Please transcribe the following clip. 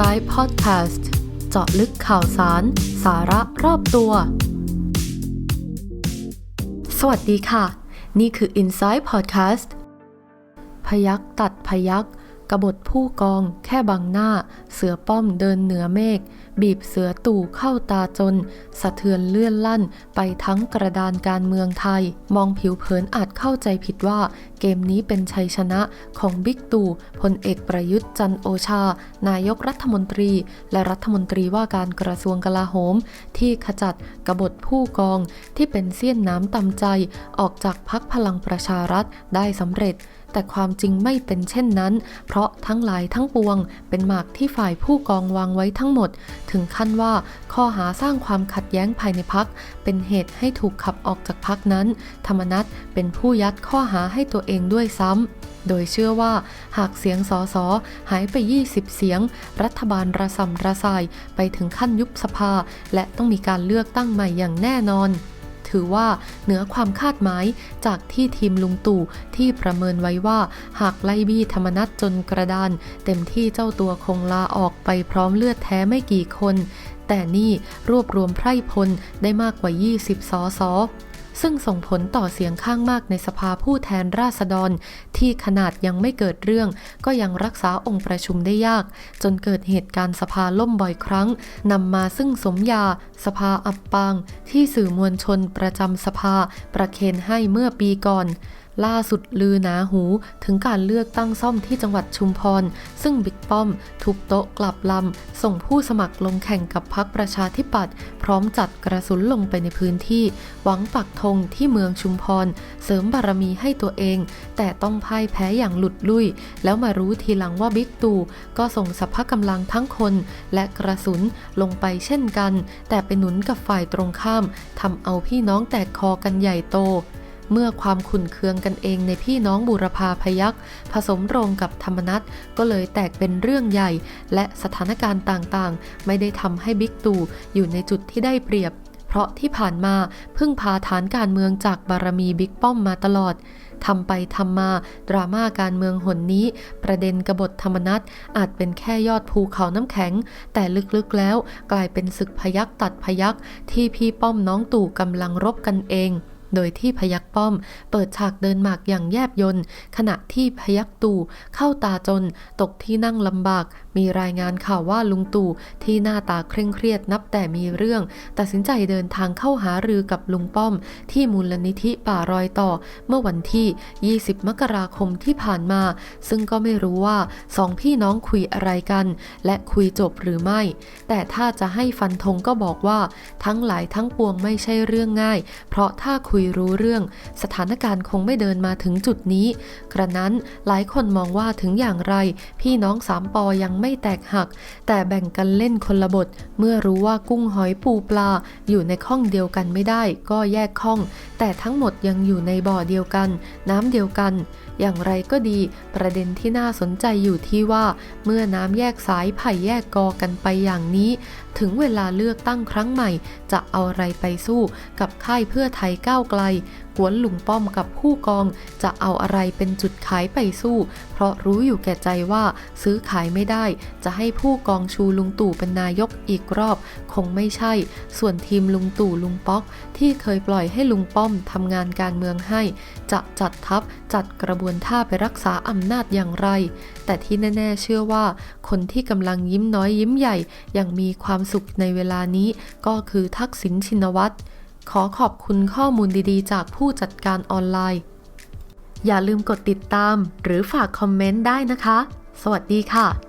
Inside Podcast เจาะลึกข่าวสาร สาระรอบตัว สวัสดีค่ะ นี่คือ Inside Podcast พยักตัดพยัก กบฏผู้กองแค่บังหน้า เสือป้อมเดินเหนือเมฆ บีบเสือตู่เข้าตาจน สะเทือนเลื่อนลั่นไปทั้งกระดานการเมืองไทย มองผิวเผินอาจเข้าใจผิดว่า เกมนี้เป็นชัยชนะของบิ๊กตู่พลเอกประยุทธ์จันโอชา นายกรัฐมนตรี และรัฐมนตรีว่าการกระทรวงกลาโหม ที่ขจัดกบฏผู้กองที่เป็นเสี้ยนน้ำตำใจออกจากพักพลังประชารัฐได้สำเร็จ แต่ความจริงไม่เป็นเช่นนั้น เพราะทั้งหลายทั้งปวง เป็นหมากที่ฝ่ายผู้กองวางไว้ทั้งหมด ถึงขั้นว่าข้อหาสร้างความขัดแย้งภายในพัก เป็นเหตุให้ถูกขับออกจากพักนั้น ธรรมนัตเป็นผู้ยัดข้อหาให้ตัวเองด้วยซ้ำโดยเชื่อว่าหากเสียงสอสอหายไป 20 เสียง รัฐบาลระสำระสายไปถึงขั้นยุบสภา และต้องมีการเลือกตั้งใหม่อย่างแน่นอน ถือว่าเหนือความคาดหมายจากที่ทีมลุงตู่ที่ประเมินไว้ว่าหากไล่บี้ธรรมนัตจนกระดาน เต็มที่เจ้าตัวคงลาออกไปพร้อมเลือดแท้ไม่กี่คน แต่นี่รวบรวมไพร่พลได้มากกว่า 20 สอสอ ซึ่งส่งผลต่อเสียงข้างมากในสภาผู้แทนราษฎร ที่ขนาดยังไม่เกิดเรื่อง ก็ยังรักษาองค์ประชุมได้ยาก จนเกิดเหตุการณ์สภาล่มบ่อยครั้งนำมาซึ่งสมยา สภาอับปาง ที่สื่อมวลชนประจำสภาประเคนให้เมื่อปีก่อน ล่าสุดลือหนาหูถึงการเลือกตั้งซ่อมที่จังหวัดชุมพร ซึ่งบิ๊กป้อมทุบโต๊ะกลับลำ ส่งผู้สมัครลงแข่งกับพักประชาธิปัตย์พร้อมจัดกระสุนลงไปในพื้นที่ หวังปักธงที่เมืองชุมพร เสริมบารมีให้ตัวเอง แต่ต้องพ่ายแพ้อย่างหลุดลุ่ย แล้วมารู้ทีหลังว่าบิ๊กตู่ก็ส่งสภากำลังทั้งคนและกระสุนลงไปเช่นกัน แต่ไปหนุนกับฝ่ายตรงข้ามทำเอาพี่น้องแตกคอกันใหญ่โต เมื่อความขุ่นเคืองกันเองในพี่น้องบุรพาพยักษ์ผสมโรงกับธรรมนัตก็เลยแตกเป็นเรื่องใหญ่ และสถานการณ์ต่างๆ ไม่ได้ทำให้บิ๊กตู่อยู่ในจุดที่ได้เปรียบ เพราะที่ผ่านมาพึ่งพาฐานการเมืองจากบารมีบิ๊กป้อมมาตลอดทำไปทำมา ดราม่าการเมืองหนนี้ ประเด็นกบฏธรรมนัตอาจเป็นแค่ยอดภูเขาน้ำแข็ง แต่ลึกๆแล้วกลายเป็นศึกพยักตัดพยักที่พี่ป้อมน้องตู่กำลังรบกันเอง โดยที่พยักป้อม เปิดฉากเดินหมากอย่างแยบยนต์ขณะที่พยักตู่เข้าตาจน ตกที่นั่งลำบาก มีรายงานข่าวว่าลุงตู่ที่หน้าตาเคร่งเครียดนับแต่มีเรื่อง ตัดสินใจเดินทางเข้าหารือกับลุงป้อม ที่มูลนิธิป่ารอยต่อ เมื่อวันที่ 20 มกราคมที่ผ่านมา ซึ่งก็ไม่รู้ว่าสองพี่น้องคุยอะไรกัน และคุยจบหรือไม่ แต่ถ้าจะให้ฟันธงก็บอกว่าทั้งหลายทั้งปวงไม่ใช่เรื่องง่าย เพราะถ้าคุยรู้เรื่อง สถานการณ์คงไม่เดินมาถึงจุดนี้ กระนั้นหลายคนมองว่าถึงอย่างไร พี่น้องสามปอยังไม่แตกหัก แต่แบ่งกันเล่นคนละบท เมื่อรู้ว่ากุ้งหอยปูปลาอยู่ในข้องเดียวกันไม่ได้ ก็แยกข้อง แต่ทั้งหมดยังอยู่ในบ่อเดียวกัน น้ำเดียวกัน อย่างไรก็ดีประเด็นที่น่าสนใจอยู่ที่ว่า เมื่อน้ำแยกสายไผ่แยกกอกันไปอย่างนี้ ถึงเวลาเลือกตั้งครั้งใหม่ จะเอาอะไรไปสู้กับค่ายเพื่อไทยก้าวไกล กวนลุงป้อมกับผู้กอง จะเอาอะไรเป็นจุดขายไปสู้ เพราะรู้อยู่แก่ใจว่าซื้อขายไม่ได้ จะให้ผู้กองชูลุงตู่เป็นนายกอีกรอบ คงไม่ใช่ ส่วนทีมลุงตู่ลุงป๊อก ที่เคยปล่อยให้ลุงป้อมทำงานการเมืองให้ จะจัดทัพจัดกระบวนท่าไปรักษาอำนาจอย่างไร แต่ที่แน่ๆเชื่อว่า คนที่กำลังยิ้มน้อยยิ้มใหญ่อย่างมีความสุขในเวลานี้ก็คือทักษิณชินวัตร ขอขอบคุณข้อมูลดีๆ จากผู้จัดการออนไลน์ อย่าลืมกดติดตามหรือฝากคอมเมนต์ได้นะคะ สวัสดีค่ะ